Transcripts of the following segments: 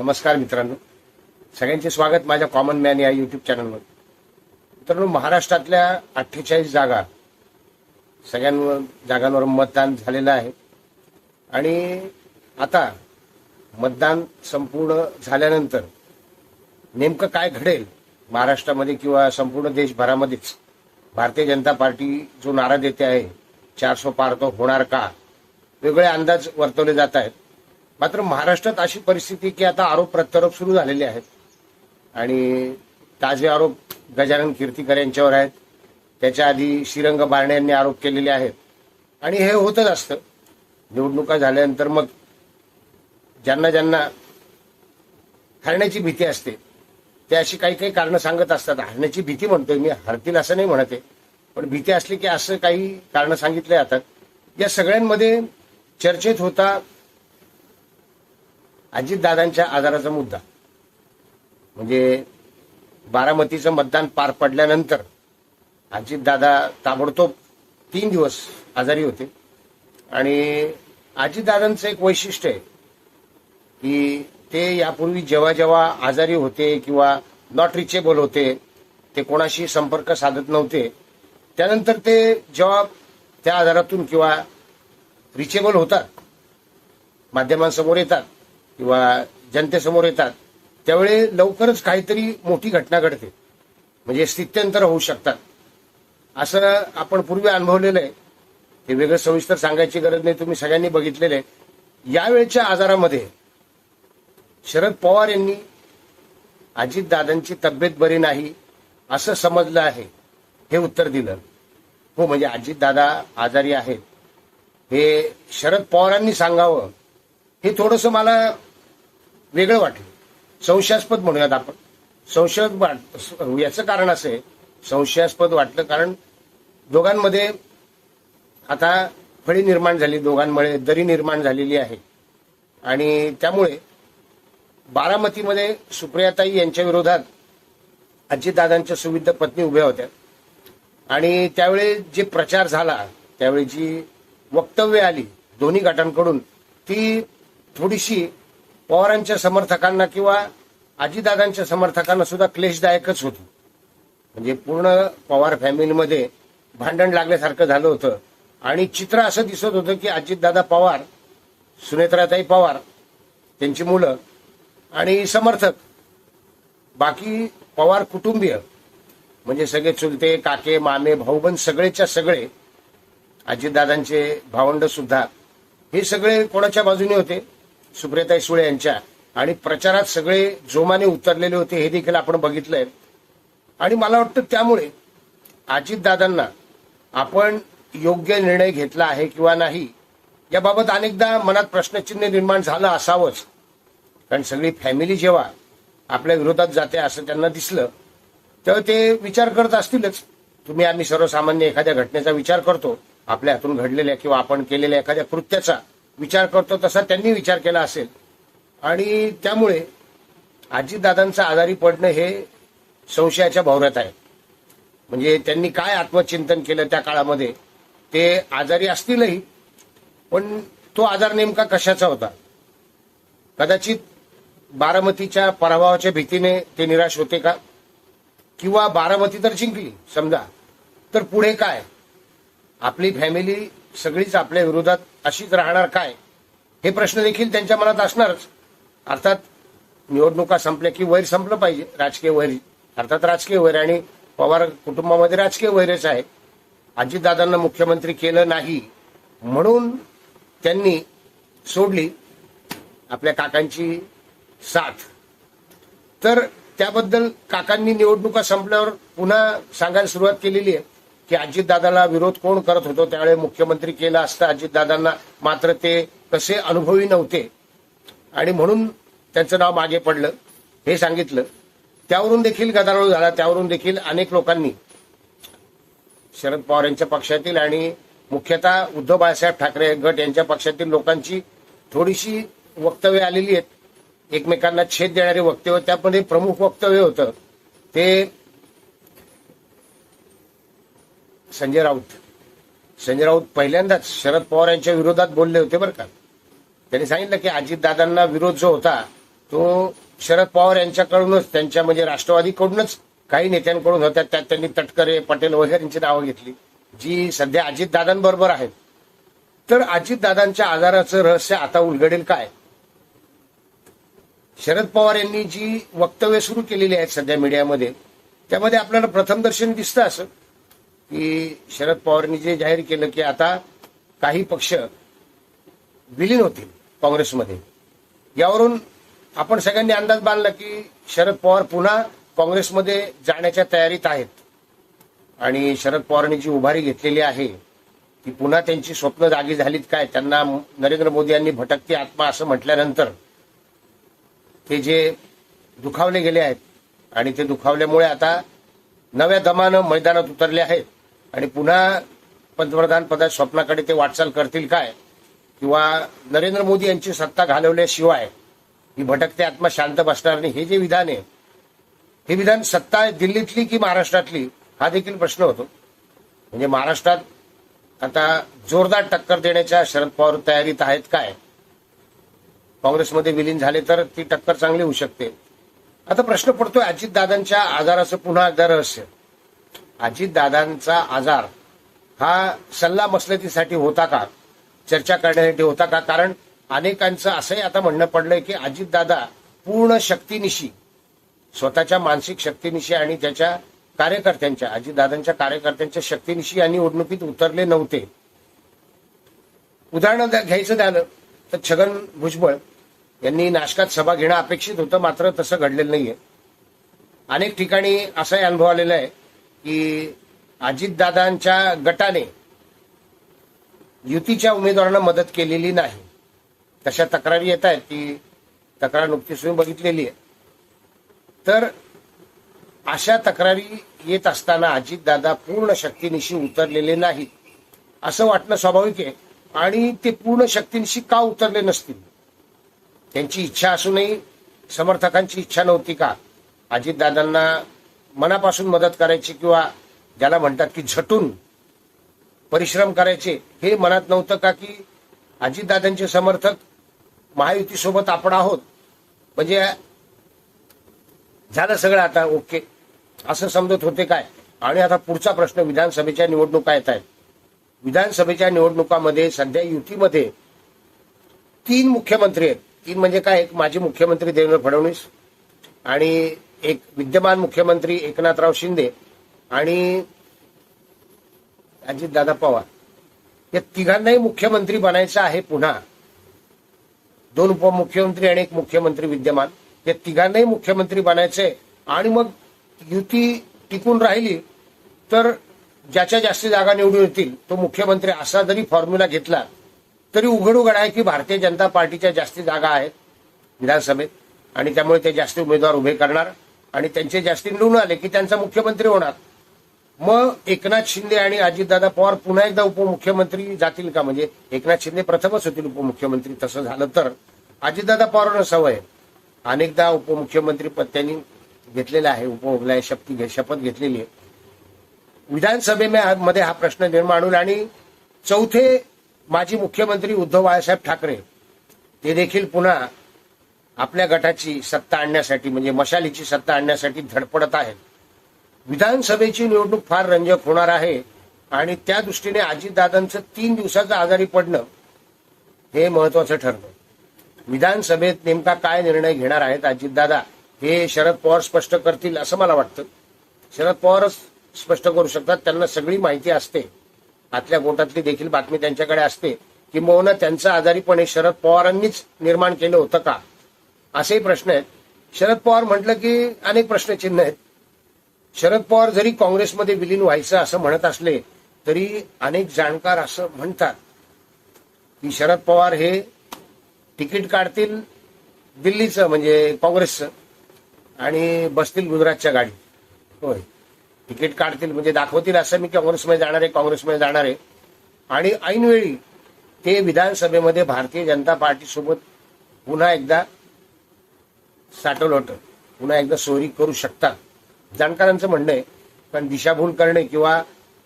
नमस्कार मित्रांनो. सगळ्यांचे स्वागत माझ्या कॉमन मॅन या युट्यूब चॅनलवर मित्रांनो महाराष्ट्रातल्या अठ्ठेचाळीस जागा सगळ्यांवर जागांवर मतदान झालेलं आहे. आणि आता मतदान संपूर्ण झाल्यानंतर नेमकं काय घडेल महाराष्ट्रामध्ये किंवा संपूर्ण देशभरामध्येच? भारतीय जनता पार्टी जो नारा देते आहे चारशे पार तो होणार का? वेगळे अंदाज वर्तवले जात आहेत. मात्र महाराष्ट्रात अशी परिस्थिती की आता आरोप प्रत्यारोप सुरू झालेले आहेत. आणि ताजे आरोप गजानन कीर्तीकर यांच्यावर आहेत. त्याच्या आधी श्रीरंग बारणे यांनी आरोप केलेले आहेत. आणि हे होतच असतं. निवडणुका झाल्यानंतर मग ज्यांना ज्यांना हरण्याची भीती असते ते अशी काही काही कारणं सांगत असतात. हरण्याची भीती म्हणतोय मी हरतील असं नाही म्हणते पण भीती असली की असं काही कारणं सांगितले जातात या सगळ्यांमध्ये चर्चेत होता अजितदादांच्या आजाराचा मुद्दा. म्हणजे बारामतीचं मतदान पार पडल्यानंतर अजितदादा ताबडतोब तीन दिवस आजारी होते. आणि अजितदादांचं एक वैशिष्ट्य आहे की ते यापूर्वी जेव्हा जेव्हा आजारी होते किंवा नॉट रिचेबल होते ते कोणाशी संपर्क साधत नव्हते. त्यानंतर ते जेव्हा त्या आजारातून किंवा रिचेबल होतात माध्यमांसमोर येतात किंवा जनतेसमोर येतात त्यावेळी लवकरच काहीतरी मोठी घटना घडते. म्हणजे स्थित्यंतर होऊ शकतात. असं आपण पूर्वी अनुभवलेलं आहे. हे वेगळं सविस्तर सांगायची गरज नाही तुम्ही सगळ्यांनी बघितलेलं आहे. यावेळच्या आजारामध्ये शरद पवार यांनी अजितदादांची तब्येत बरी नाही असं समजलं आहे. हे उत्तर दिलं. हो म्हणजे अजितदादा आजारी आहेत. हे शरद पवारांनी सांगावं. हे थोडंसं मला वेगळं वाटलं. संशयास्पद म्हणूयात आपण. संशय वाट याचं कारण असं आहे संशयास्पद वाटलं कारण दोघांमध्ये आता फळी निर्माण झाली दोघांमुळे दरी निर्माण झालेली आहे. आणि त्यामुळे बारामतीमध्ये सुप्रियाताई यांच्या विरोधात अजितदादांच्या सुविध पत्नी उभ्या होत्या. आणि त्यावेळी जे प्रचार झाला त्यावेळी जी वक्तव्य आली दोन्ही गटांकडून ती थोडीशी पवारांच्या समर्थकांना किंवा अजितदादांच्या समर्थकांना सुद्धा क्लेशदायकच होती. म्हणजे पूर्ण पवार फॅमिलीमध्ये भांडण लागल्यासारखं झालं होतं. आणि चित्र असं दिसत होतं की अजितदादा पवार सुनेत्राताई पवार त्यांची मुलं आणि समर्थक. बाकी पवार कुटुंबीय. म्हणजे सगळे चुलते काके मामे भाऊबंद सगळेच्या सगळे अजितदादांचे भावंड सुद्धा हे सगळे कोणाच्या बाजूने होते? सुप्रियाताई सुळे यांच्या. आणि प्रचारात सगळे जोमाने उतरलेले होते हे देखील आपण बघितलंय. आणि मला वाटतं त्यामुळे अजितदादांना आपण योग्य निर्णय घेतला आहे किंवा नाही याबाबत अनेकदा मनात प्रश्नचिन्ह निर्माण झालं असावंच. कारण सगळी फॅमिली जेव्हा आपल्या विरोधात जाते असं त्यांना दिसलं तेव्हा ते विचार करत असतीलच. तुम्ही आम्ही सर्वसामान्य एखाद्या घटनेचा विचार करतो आपल्या हातून घडलेल्या किंवा आपण केलेल्या एखाद्या कृत्याचा. विचार करतो तसा त्यांनी विचार केला असेल. आणि त्यामुळे आजीदादांचं आजारी पडणं हे संशयाच्या भावनात आहे. म्हणजे त्यांनी काय आत्मचिंतन केलं त्या काळामध्ये ते आजारी असतीलही पण तो आजार नेमका कशाचा होता? कदाचित बारामतीच्या पराभवाच्या भीतीने ते निराश होते का? किंवा बारामती तर जिंकली समजा. तर पुढे काय? आपली फॅमिली सगळीच आपल्या विरोधात अशीच राहणार काय? हे प्रश्न देखील त्यांच्या मनात असणारच. अर्थात निवडणुका संपल्या की वैर संपलं पाहिजे राजकीय वैर. अर्थात राजकीय वैर आणि पवार कुटुंबामध्ये राजकीय वैरच आहे अजितदादांना मुख्यमंत्री केलं नाही म्हणून त्यांनी सोडली आपल्या काकांची साथ. तर त्याबद्दल काकांनी निवडणुका संपल्यावर पुन्हा सांगायला सुरुवात केलेली आहे. की अजितदादाला विरोध कोण करत होतो? त्यावेळी मुख्यमंत्री केलं असतं अजितदादांना. मात्र ते कसे अनुभवी नव्हते. आणि म्हणून त्यांचं नाव मागे पडलं. हे सांगितलं. त्यावरून देखील गदारोळ झाला. त्यावरून देखील अनेक लोकांनी शरद पवार यांच्या पक्षातील आणि मुख्यतः उद्धव बाळासाहेब ठाकरे गट यांच्या पक्षातील लोकांची थोडीशी वक्तव्य आलेली आहेत. एकमेकांना छेद देणारे वक्तव्य. त्यामध्ये प्रमुख वक्तव्य होतं. ते संजय राऊत. संजय राऊत पहिल्यांदाच शरद पवार यांच्या विरोधात बोलले होते बरं का. त्यांनी सांगितलं की अजितदादांना विरोध जो होता तो शरद पवार यांच्याकडूनच त्यांच्या म्हणजे राष्ट्रवादीकडूनच काही नेत्यांकडून होत्या. त्यात त्यांनी तटकरे पटेल वगैरेंची नावं घेतली. जी सध्या अजितदादांबरोबर आहेत. तर अजितदादांच्या आजाराचं रहस्य आता उलगडेल काय? शरद पवार यांनी जी वक्तव्य सुरू केलेली आहेत सध्या मीडियामध्ये त्यामध्ये आपल्याला प्रथमदर्शन दिसतं असं. की शरद पवारांनी जे जाहीर केलं की आता काही पक्ष विलीन होतील काँग्रेसमध्ये. यावरून आपण सगळ्यांनी अंदाज बांधला की शरद पवार पुन्हा काँग्रेसमध्ये जाण्याच्या तयारीत आहेत. आणि शरद पवारांनी जी उभारी घेतलेली आहे ती पुन्हा त्यांची स्वप्न जागी झालीत काय? त्यांना नरेंद्र मोदी यांनी भटकती आत्मा असं म्हटल्यानंतर ते जे दुखावले गेले आहेत आणि ते दुखावल्यामुळे आता नव्या दमानं मैदानात उतरले आहेत. आणि पुन्हा पंतप्रधान पदात स्वप्नाकडे ते वाटचाल करतील काय? किंवा नरेंद्र मोदी यांची सत्ता घालवल्याशिवाय ही भटकते आत्मा शांत बसणार नाही हे जे विधान आहे हे विधान सत्ता दिल्लीतली की महाराष्ट्रातली हा देखील प्रश्न होतो. म्हणजे महाराष्ट्रात आता जोरदार टक्कर देण्याच्या शरद पवार तयारीत आहेत काय? काँग्रेसमध्ये विलीन झाले तर ती टक्कर चांगली होऊ शकते. आता प्रश्न पडतोय अजितदादांच्या आजाराचं पुन्हा एकदा रहस्य. अजितदादांचा आजार हा सल्ला मसलतीसाठी होता का? चर्चा करण्यासाठी होता का? कारण अनेकांचं असंही आता म्हणणं पडलंय की अजितदादा पूर्ण शक्तीनिशी स्वतःच्या मानसिक शक्तीनिशी आणि त्याच्या कार्यकर्त्यांच्या अजितदादांच्या कार्यकर्त्यांच्या शक्तीनिशी यांनी निवडणुकीत उतरले नव्हते. उदाहरण घ्यायचं झालं तर छगन भुजबळ यांनी नाशकात सभा घेणं अपेक्षित होतं मात्र तसं घडलेलं नाहीये. अनेक ठिकाणी असाही अनुभव आलेला आहे. की अजितदादांच्या गटाने युतीच्या उमेदवारांना मदत केलेली नाही. तशा तक्रारी येत आहेत ती तक्रार नुकतीच मी बघितलेली आहे. तर अशा तक्रारी येत असताना अजितदादा पूर्ण शक्तीनिशी उतरलेले नाहीत असं वाटणं स्वाभाविक आहे. आणि ते पूर्ण शक्तीनिशी का उतरले नसतील? त्यांची इच्छा असूनही समर्थकांची इच्छा नव्हती का? अजितदादांना मनापासून मदत करायची किंवा ज्याला म्हणतात की झटून परिश्रम करायचे हे मनात नव्हतं का की अजितदादांचे समर्थक महायुतीसोबत आपण आहोत? म्हणजे झालं सगळं आता ओके. असं समजत होते काय? आणि आता पुढचा प्रश्न विधानसभेच्या निवडणुका येत आहेत. विधानसभेच्या निवडणुकामध्ये सध्या युतीमध्ये तीन मुख्यमंत्री आहेत. तीन म्हणजे काय? एक माजी मुख्यमंत्री देवेंद्र फडणवीस आणि एक विद्यमान मुख्यमंत्री एकनाथराव शिंदे आणि अजितदादा पवार. या तिघांनाही मुख्यमंत्री बनायचं आहे पुन्हा. दोन उपमुख्यमंत्री आणि एक मुख्यमंत्री विद्यमान. या तिघांनाही मुख्यमंत्री बनायचंय. आणि मग युती टिकून राहिली तर ज्याच्या जास्त जागा निवडून येतील तो मुख्यमंत्री असा जरी फॉर्म्युला घेतला तरी उघड उघड आहे की भारतीय जनता पार्टीच्या जास्ती जागा आहेत विधानसभेत. आणि त्यामुळे ते जास्त उमेदवार उभे करणार. आणि त्यांचे जास्ती निवडून आले की त्यांचा मुख्यमंत्री होणार. मग एकनाथ शिंदे आणि अजितदादा पवार पुन्हा एकदा उपमुख्यमंत्री जातील का? म्हणजे एकनाथ शिंदे प्रथमच होतील उपमुख्यमंत्री तसं झालं तर. अजितदादा पवारांना सवय अनेकदा उपमुख्यमंत्री पद त्यांनी घेतलेलं आहे उपमुख्य शपथ घे- शपथ घेतलेली आहे. विधानसभेमध्ये हा प्रश्न निर्माण होईल आणि चौथे माजी मुख्यमंत्री उद्धव बाळासाहेब ठाकरे ते देखील पुन्हा आपल्या गटाची सत्ता आणण्यासाठी म्हणजे मशालीची सत्ता आणण्यासाठी धडपडत आहेत विधानसभेची निवडणूक फार रंजक होणार आहे आणि त्या दृष्टीने अजितदादांचं तीन दिवसाचं आजारी पडणं हे महत्वाचं ठरलं विधानसभेत नेमका काय निर्णय घेणार आहेत अजितदादा हे शरद पवार स्पष्ट करतील असं मला वाटतं. शरद पवारच स्पष्ट करू शकतात त्यांना सगळी माहिती असते. आतल्या गोटातली देखील बातमी त्यांच्याकडे असते किंबहुना त्यांचं आजारीपण हे शरद पवारांनीच निर्माण केलं होतं का? असेही प्रश्न आहेत. शरद पवार म्हटलं की अनेक प्रश्नचिन्ह आहेत. शरद पवार जरी काँग्रेसमध्ये विलीन व्हायचं असं म्हणत असले तरी अनेक जाणकार असं म्हणतात की शरद पवार हे तिकीट काढतील दिल्लीचं म्हणजे काँग्रेसचं आणि बसतील गुजरातच्या गाडी. होय. तिकीट काढतील म्हणजे दाखवतील असं मी काँग्रेसमध्ये जाणार आहे काँग्रेसमध्ये जाणार आहे. आणि ऐनवेळी ते विधानसभेमध्ये भारतीय जनता पार्टीसोबत पुन्हा एकदा साठवलोट पुन्हा एकदा सोयरी करू शकतात. जाणकारांचं म्हणणं आहे पण दिशाभूल करणे किंवा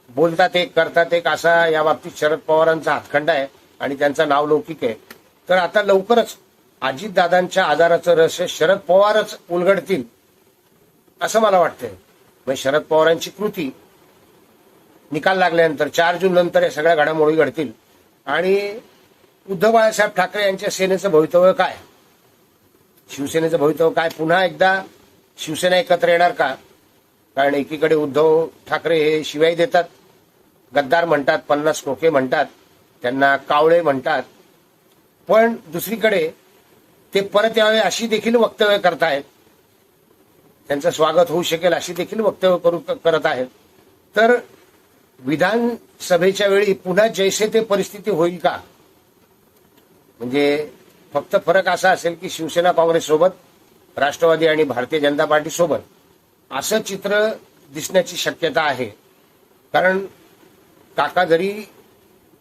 बोलतात एक करतात एक असा या बाबतीत शरद पवारांचा हातखंडा आहे आणि त्यांचा नाव लौकिक आहे. तर आता लवकरच अजितदादांच्या आजाराचं रहस्य शरद पवारच उलगडतील असं मला वाटतंय. म्हणजे शरद पवारांची कृती निकाल लागल्यानंतर चार जून नंतर या सगळ्या घडामोडी घडतील. आणि उद्धव बाळासाहेब ठाकरे यांच्या सेनेचं भवितव्य काय? शिवसेनेचं भवितव्य काय? पुन्हा एकदा शिवसेना एकत्र येणार का? कारण एकीकडे उद्धव ठाकरे हे शिवाय देतात. गद्दार म्हणतात पन्नास खोके म्हणतात त्यांना कावळे म्हणतात. पण दुसरीकडे ते परत यावे अशी देखील वक्तव्य करतायत त्यांचं स्वागत होऊ शकेल अशी देखील वक्तव्य करू करत आहेत. तर विधानसभेच्या वेळी पुन्हा जैसे ते परिस्थिती होईल का? म्हणजे फक्त फरक असा असेल की शिवसेना काँग्रेस सोबत राष्ट्रवादी आणि भारतीय जनता पार्टी सोबत असं चित्र दिसण्याची शक्यता आहे. कारण काका जरी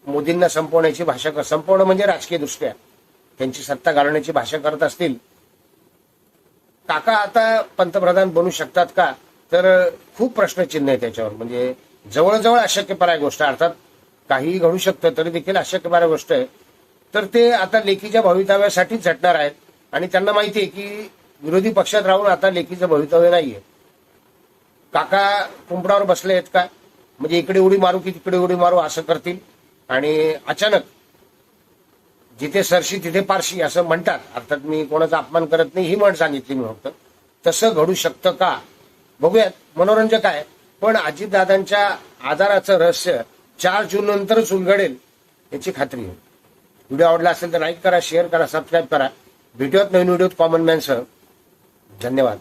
मोदींना संपवण्याची भाषा संपवणं म्हणजे राजकीय दृष्ट्या. त्यांची सत्ता घालवण्याची भाषा करत असतील. काका आता पंतप्रधान बनू शकतात का? तर खूप प्रश्नचिन्ह आहे त्याच्यावर. म्हणजे जवळजवळ अशक्यपर गोष्ट अर्थात काहीही घडू शकतं तरी देखील अशक्यपर गोष्ट आहे. तर ते आता लेखीच्या भवितव्यासाठीच झटणार आहेत. आणि त्यांना माहिती आहे की विरोधी पक्षात राहून आता लेखीचं भवितव्य नाहीये. काका कुंपणावर बसले आहेत का? म्हणजे इकडे उडी मारू की तिकडे उडी मारू असं करतील. आणि अचानक जिथे सरशी तिथे पारशी असं म्हणतात. अर्थात मी कोणाचा अपमान करत नाही ही म्हण सांगितली मी फक्त. तसं घडू शकतं का? बघूयात. मनोरंजक आहे. पण अजितदादांच्या आजाराचं रहस्य चार जून नंतरच उलगडेल याची खात्री आहे व्हिडिओ आवडला असेल तर लाईक करा शेअर करा सबस्क्राईब करा. भेटूयात नवीन व्हिडिओत कॉमन मॅनसह धन्यवाद.